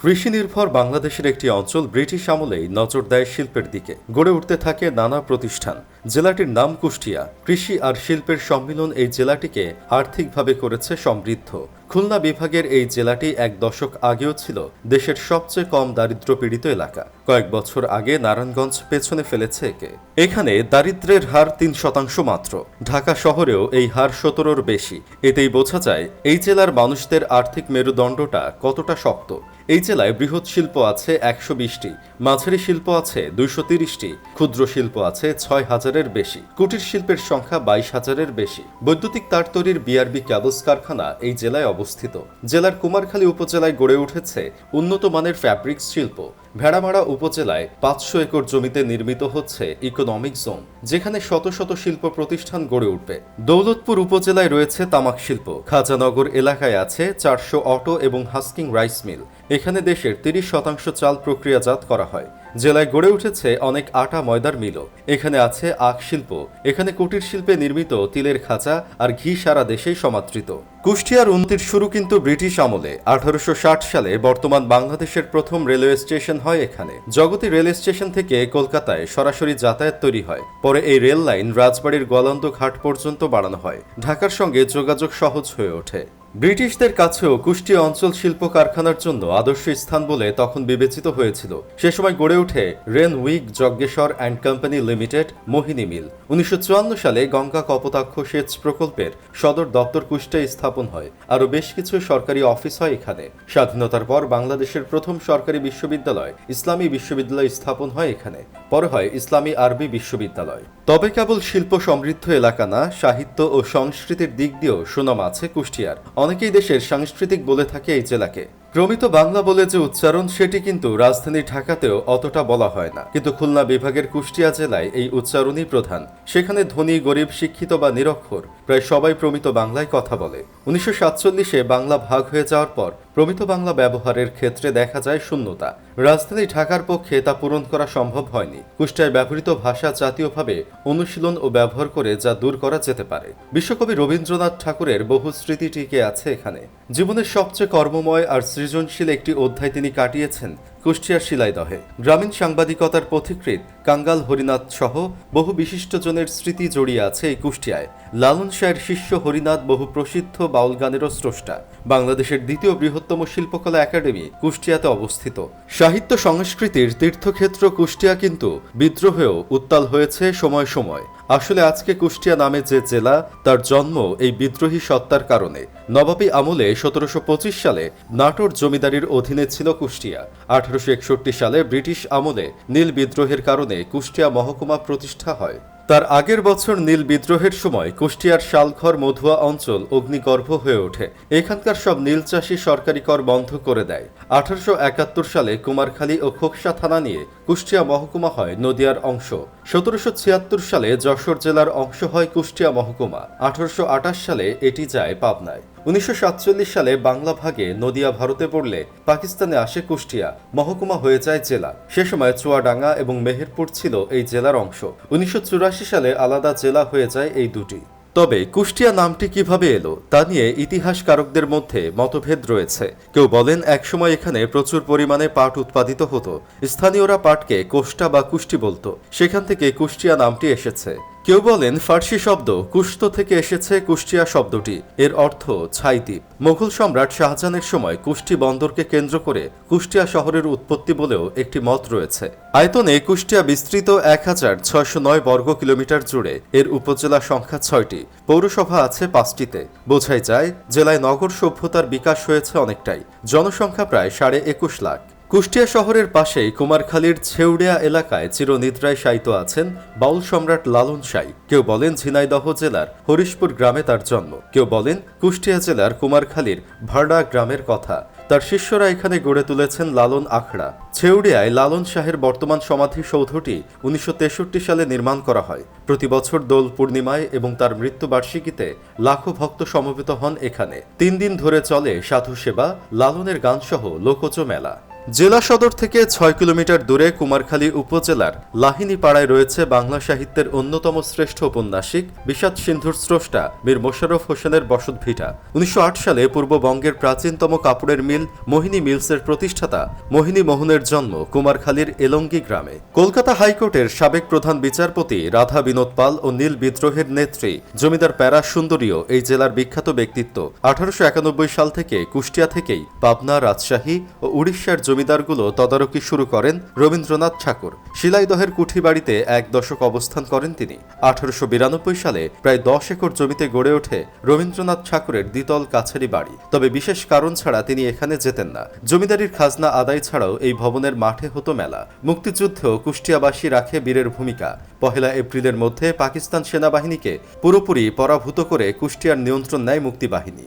কৃষি নির্ভর বাংলাদেশের একটি অঞ্চল ব্রিটিশ আমলেই নজর দেয় শিল্পের দিকে। গড়ে উঠতে থাকে নানা প্রতিষ্ঠান। জেলাটির নাম কুষ্টিয়া। কৃষি আর শিল্পের সম্মিলন এই জেলাটিকে আর্থিকভাবে করেছে সমৃদ্ধ। খুলনা বিভাগের এই জেলাটি এক দশক আগেও ছিল দেশের সবচেয়ে কম দারিদ্র পীড়িত এলাকা। কয়েক বছর আগে নারায়ণগঞ্জ পেছনে ফেলেছে একে। এখানে দারিদ্র্যের হার তিন শতাংশ মাত্র। ঢাকা শহরেও এই হার সতেরোর বেশি। এতেই বোঝা যায়, এই জেলার মানুষদের আর্থিক মেরুদণ্ডটা কতটা শক্ত। এই জেলায় বৃহৎ শিল্প আছে একশো বিশটি, মাঝারি শিল্প আছে দুইশো তিরিশটি, ক্ষুদ্র শিল্প আছে ছয় হাজার হাজারের বেশি, কুটির শিল্পের সংখ্যা বাইশ হাজারের বেশি। বৈদ্যুতিক তার তৈরির বিআরবি ক্যাবলস কারখানা এই জেলায় অবস্থিত। জেলার কুমারখালী উপজেলায় গড়ে উঠেছে উন্নত মানের ফ্যাব্রিক্স শিল্প। ভেড়ামারা উপজেলায় পাঁচশো একর জমিতে নির্মিত হচ্ছে ইকোনমিক জোন যেখানে শত শত শিল্প প্রতিষ্ঠান গড়ে উঠবে। দৌলতপুর উপজেলায় রয়েছে তামাক শিল্প। খাজানগর এলাকায় আছে চারশো অটো এবং হাস্কিং রাইস মিল। এখানে দেশের তিরিশ শতাংশ চাল প্রক্রিয়াজাত করা হয়। জেলায় গড়ে উঠেছে অনেক আটা ময়দার মিলও এখানে আছে আখ শিল্প। এখানে কুটির শিল্পে নির্মিত তিলের খাঁচা আর ঘি সারা দেশেই সমাদৃত। কুষ্টিয়ার উন্নতির শুরু কিন্তু ব্রিটিশ আমলে। আঠারোশো ষাট সালে বর্তমান বাংলাদেশের প্রথম রেলওয়ে স্টেশন হয় এখানে। জগতী রেল স্টেশন থেকে কলকাতায় সরাসরি যাতায়াত তৈরি হয়। পরে এই রেল লাইন রাজবাড়ির গোয়ালন্দ ঘাট পর্যন্ত বাড়ানো হয়। ঢাকার সঙ্গে যোগাযোগ সহজ হয়ে ওঠে। ব্রিটিশদের কাছেও কুষ্টিয়া অঞ্চল শিল্প কারখানার জন্য আদর্শ স্থান বলে তখন বিবেচিত হয়েছিল। সে সময় গড়ে ওঠে Renwick Yajneshwar and company limited, Mohini mill. উনিশশো সালে গঙ্গা কপোতাক্ষ সেচ প্রকল্পের সদর দপ্তর কুষ্টিয়ায় স্থাপন হয়। আরও বেশ কিছু সরকারি অফিস হয় এখানে। স্বাধীনতার পর বাংলাদেশের প্রথম সরকারি বিশ্ববিদ্যালয় ইসলামী বিশ্ববিদ্যালয় স্থাপন হয় এখানে। পরে হয় ইসলামী আরবি বিশ্ববিদ্যালয়। তবে কেবল শিল্প সমৃদ্ধ এলাকা না, সাহিত্য ও সংস্কৃতির দিক দিয়েও সুনাম আছে কুষ্টিয়ার। অনেকেই দেশের সাংস্কৃতিক বলে থাকে এই জেলাকে। প্রমিত বাংলা বলে যে উচ্চারণ, সেটি কিন্তু রাজধানী ঢাকাতেও অতটা বলা হয় না। কিন্তু খুলনা বিভাগের কুষ্টিয়া জেলায় এই উচ্চারণই প্রধান। সেখানে ধনী, গরিব, শিক্ষিত বা নিরক্ষর প্রায় সবাই প্রমিত বাংলায় কথা বলে। উনিশশো সাতচল্লিশে বাংলা ভাগ হয়ে যাওয়ার পর প্রমিত বাংলা ব্যবহারের ক্ষেত্রে দেখা যায় শূন্যতা। রাজধানী ঢাকার পক্ষে তা পূরণ করা সম্ভব হয়নি। কুষ্টায় ব্যবহৃত ভাষা জাতীয়ভাবে অনুশীলন ও ব্যবহার করে যা দূর করা যেতে পারে। বিশ্বকবি রবীন্দ্রনাথ ঠাকুরের বহু স্মৃতি টিকে আছে এখানে। জীবনের সবচেয়ে কর্মময় আর সৃজনশীল একটি অধ্যায় তিনি কাটিয়েছেন কুষ্টিয়ার শিলাইদহে। গ্রামীণ সাংবাদিকতার পথিকৃৎ কাঙ্গাল হরিনাথ সহ বহু বিশিষ্টজনের স্মৃতি জড়িয়ে আছে এই কুষ্টিয়ায়। লালন শাহের শিষ্য হরিনাথ বহু প্রসিদ্ধ বাউল গানেরও স্রষ্টা। বাংলাদেশের দ্বিতীয় বৃহত্তম শিল্পকলা একাডেমি কুষ্টিয়াতে অবস্থিত। সাহিত্য সংস্কৃতির তীর্থক্ষেত্র কুষ্টিয়া কিন্তু বিদ্রোহেও উত্তাল হয়েছে সময় সময়। আসলে আজকে কুষ্টিয়া নামে যে জেলা, তার জন্ম এই বিদ্রোহী সত্তার কারণে। নবাবী আমলে সতেরোশো সালে নাটোর জমিদারির অধীনে ছিল কুষ্টিয়া। আঠারোশো একষট্টি সালে ব্রিটিশ আমলে নীল বিদ্রোহের কারণে কুষ্টিয়া মহকুমা প্রতিষ্ঠা হয়। তার আগের বছর নীল বিদ্রোহের সময় কুষ্টিয়ার শালঘর মধুয়া অঞ্চল অগ্নিগর্ভ হয়ে ওঠে। এখানকার সব নীল চাষি সরকারি কর বন্ধ করে দেয়। আঠারোশো একাত্তর সালে কুমারখালী ও খোকসা থানা নিয়ে কুষ্টিয়া মহকুমা হয় নদিয়ার অংশ। সতেরোশো ছিয়াত্তর সালে যশোর জেলার অংশ হয় কুষ্টিয়া মহকুমা। আঠারোশো আটাশ সালে এটি যায় পাবনায়। উনিশশো সাতচল্লিশ সালে বাংলা ভাগে নদিয়া ভারতে পড়লে পাকিস্তানে আসে কুষ্টিয়া। মহকুমা হয়ে যায় জেলা। সে সময় চুয়াডাঙ্গা এবং মেহেরপুর ছিল এই জেলার অংশ। উনিশশো চুরাশি সালে আলাদা জেলা হয়ে যায় এই দুটি। তবে কুষ্টিয়া নামটি কীভাবে এলো তা নিয়ে ইতিহাসকারকদের মধ্যে মতভেদ রয়েছে। কেউ বলেন, একসময় এখানে প্রচুর পরিমাণে পাট উৎপাদিত হতো। স্থানীয়রা পাটকে কোষ্টা বা কুষ্টি বলতো। সেখান থেকে কুষ্টিয়া নামটি এসেছে। কেউ বলেন ফার্সি শব্দ কুষ্ট থেকে এসেছে কুষ্টিয়া শব্দটি। এর অর্থ ছাইদ্বীপ মোগল সম্রাট শাহজাহানের সময় কুষ্টি বন্দরকে কেন্দ্র করে কুষ্টিয়া শহরের উৎপত্তি বলেও একটি মত রয়েছে। আয়তনে কুষ্টিয়া বিস্তৃত এক হাজার ছয়শো নয় বর্গ কিলোমিটার জুড়ে। এর উপজেলা সংখ্যা ছয়টি। পৌরসভা আছে পাঁচটিতে। বোঝাই যায়, জেলায় নগর সভ্যতার বিকাশ হয়েছে অনেকটাই। জনসংখ্যা প্রায় সাড়ে একুশ লাখ। কুষ্টিয়া শহরের পাশেই কুমারখালীর ছেউড়িয়া এলাকায় চিরনিদ্রায় শায়িত আছেন বাউল সম্রাট লালন সাই কেউ বলেন ঝিনাইদহ জেলার হরিশপুর গ্রামে তার জন্ম। কেউ বলেন কুষ্টিয়া জেলার কুমারখালীর ভাড়া গ্রামের কথা। তার শিষ্যরা এখানে গড়ে তুলেছেন লালন আখড়া। ছেউড়িয়ায় লালন শাহের বর্তমান সমাধি সৌধটি উনিশশো তেষট্টি সালে নির্মাণ করা হয়। প্রতি বছর দোল পূর্ণিমায় এবং তার মৃত্যুবার্ষিকীতে লাখো ভক্ত সমবেত হন এখানে। তিন দিন ধরে চলে সাধু সেবা, লালনের গানসহ লোকজ মেলা। জেলা সদর থেকে ছয় কিলোমিটার দূরে কুমারখালী উপজেলার লাহিনী পাড়ায় রয়েছে বাংলা সাহিত্যের অন্যতম শ্রেষ্ঠ ঔপন্যাসিক বিষাদ সিন্ধুর স্রষ্টা মীর মোশাররফ হোসেনের বসতভিটা। উনিশশো সালে পূর্ববঙ্গের প্রাচীনতম কাপড়ের মিল মোহিনী মিলসের প্রতিষ্ঠাতা মোহিনী মোহনের জন্ম কুমারখালীর এলঙ্গি গ্রামে। কলকাতা হাইকোর্টের সাবেক প্রধান বিচারপতি রাধা বিনোদ পাল ও নীল বিদ্রোহের নেত্রী জমিদার প্যারা সুন্দরীও এই জেলার বিখ্যাত ব্যক্তিত্ব। আঠারোশো একানব্বই সাল থেকে কুষ্টিয়া থেকেই পাবনা, রাজশাহী ও উড়িষ্যার জমিদারগুলো তদারকি শুরু করেন রবীন্দ্রনাথ ঠাকুর। শিলাইদহের কুঠি বাড়িতে এক দশক অবস্থান করেন তিনি। আঠারোশো বিরানব্বই সালে প্রায় দশ একর জমিতে গড়ে ওঠে রবীন্দ্রনাথ ঠাকুরের দ্বিতল কাছারি বাড়ি। তবে বিশেষ কারণ ছাড়া তিনি এখানে যেতেন না। জমিদারির খাজনা আদায় ছাড়াও এই ভবনের মাঠে হতো মেলা। মুক্তিযুদ্ধেও কুষ্টিয়াবাসী রাখে বীরের ভূমিকা। পহেলা এপ্রিলের মধ্যে পাকিস্তান সেনাবাহিনীকে পুরোপুরি পরাভূত করে কুষ্টিয়ার নিয়ন্ত্রণ নেয় মুক্তিবাহিনী।